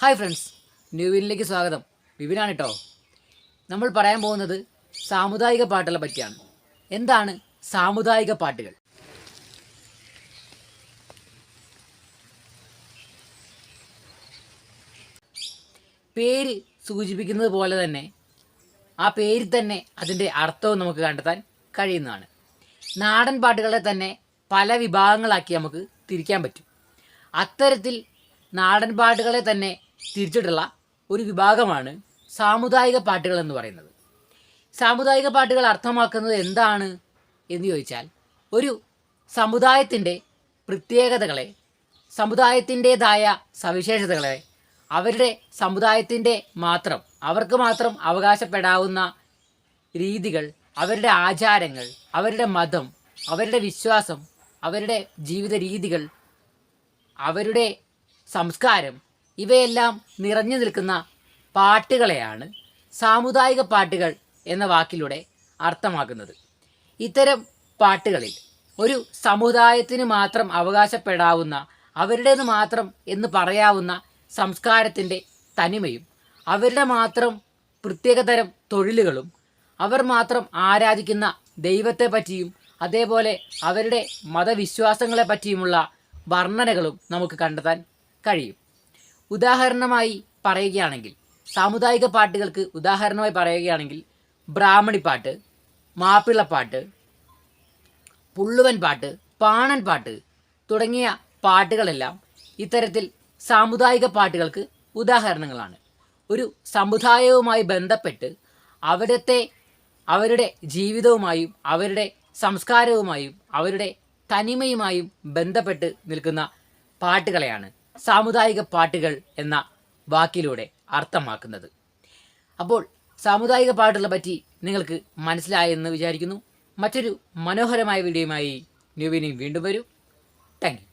Hi friends new വീലിലേക്ക് സ്വാഗതം. വിപിനാണ് കേട്ടോ നമ്മൾ പറയാൻ പോകുന്നത് സാമുദായിക പാട്ടുകളെ പറ്റിയാണ്. എന്താണ് സാമുദായിക പാട്ടുകൾ? പേര് സൂചിപ്പിക്കുന്നത് പോലെ തന്നെ ആ പേരിൽ തന്നെ അതിന്റെ അർത്ഥവും നമുക്ക് കണ്ടെത്താൻ കഴിയുന്നതാണ്. നാടൻ പാട്ടുകളെ തന്നെ പല വിഭാഗങ്ങളാക്കി നമുക്ക് തിരിക്കാൻ പറ്റും. അത്തരത്തിൽ നാടൻ പാട്ടുകളെ തന്നെ തിരിച്ചിട്ടുള്ള ഒരു വിഭാഗമാണ് സാമുദായിക പാട്ടുകൾ എന്ന് പറയുന്നത്. സാമുദായിക പാട്ടുകൾ അർത്ഥമാക്കുന്നത് എന്താണ് എന്ന് ചോദിച്ചാൽ ഒരു സമുദായത്തിന്റെ പ്രത്യേകതകളെ സമുദായത്തിന്റേതായ സവിശേഷതകളെ അവരുടെ സമുദായത്തിന്റെ മാത്രം അവർക്ക് മാത്രം അവകാശപ്പെടാവുന്ന രീതികൾ അവരുടെ ആചാരങ്ങൾ അവരുടെ മതം അവരുടെ വിശ്വാസം അവരുടെ ജീവിത രീതികൾ അവരുടെ സംസ്കാരം ഇവയെല്ലാം നിറഞ്ഞു നിൽക്കുന്ന പാട്ടുകളെയാണ് സാമുദായിക പാട്ടുകൾ എന്ന വാക്കിലൂടെ അർത്ഥമാക്കുന്നത്. ഇത്തരം പാട്ടുകളിൽ ഒരു സമുദായത്തിന് മാത്രം അവകാശപ്പെടാവുന്ന അവരുടേത് മാത്രം എന്ന് പറയാവുന്ന സംസ്കാരത്തിന്റെ തനിമയും അവരുടെ മാത്രം പ്രത്യേകതരം തൊഴിലുകളും അവർ മാത്രം ആരാധിക്കുന്ന ദൈവത്തെ പറ്റിയും അതേപോലെ അവരുടെ മതവിശ്വാസങ്ങളെ പറ്റിയുമുള്ള വർണനകളും നമുക്ക് കണ്ടെത്താൻ കഴിയും. ഉദാഹരണമായി പറയുകയാണെങ്കിൽ സാമുദായിക പാട്ടുകൾക്ക് ഉദാഹരണമായി പറയുകയാണെങ്കിൽ ബ്രാഹ്മണി പാട്ട് മാപ്പിളപ്പാട്ട് പുള്ളുവൻ പാട്ട് പാണൻ പാട്ട് തുടങ്ങിയ പാട്ടുകളെല്ലാം ഇത്തരത്തിൽ സാമുദായിക പാട്ടുകൾക്ക് ഉദാഹരണങ്ങളാണ്. ഒരു സമുദായവുമായി ബന്ധപ്പെട്ട് അവിടുത്തെ അവരുടെ ജീവിതവുമായും അവരുടെ സംസ്കാരവുമായും അവരുടെ തനിമയുമായും ബന്ധപ്പെട്ട് നിൽക്കുന്ന പാട്ടുകളെയാണ് സാമുദായിക പാട്ടുകൾ എന്ന വാക്കിലൂടെ അർത്ഥമാക്കുന്നത്. അപ്പോൾ സാമുദായിക പാട്ടുകളെ പറ്റി നിങ്ങൾക്ക് മനസ്സിലായെന്ന് വിചാരിക്കുന്നു. മറ്റൊരു മനോഹരമായ വീഡിയോയുമായി ന്യൂവിനി വീണ്ടും വരൂ. താങ്ക്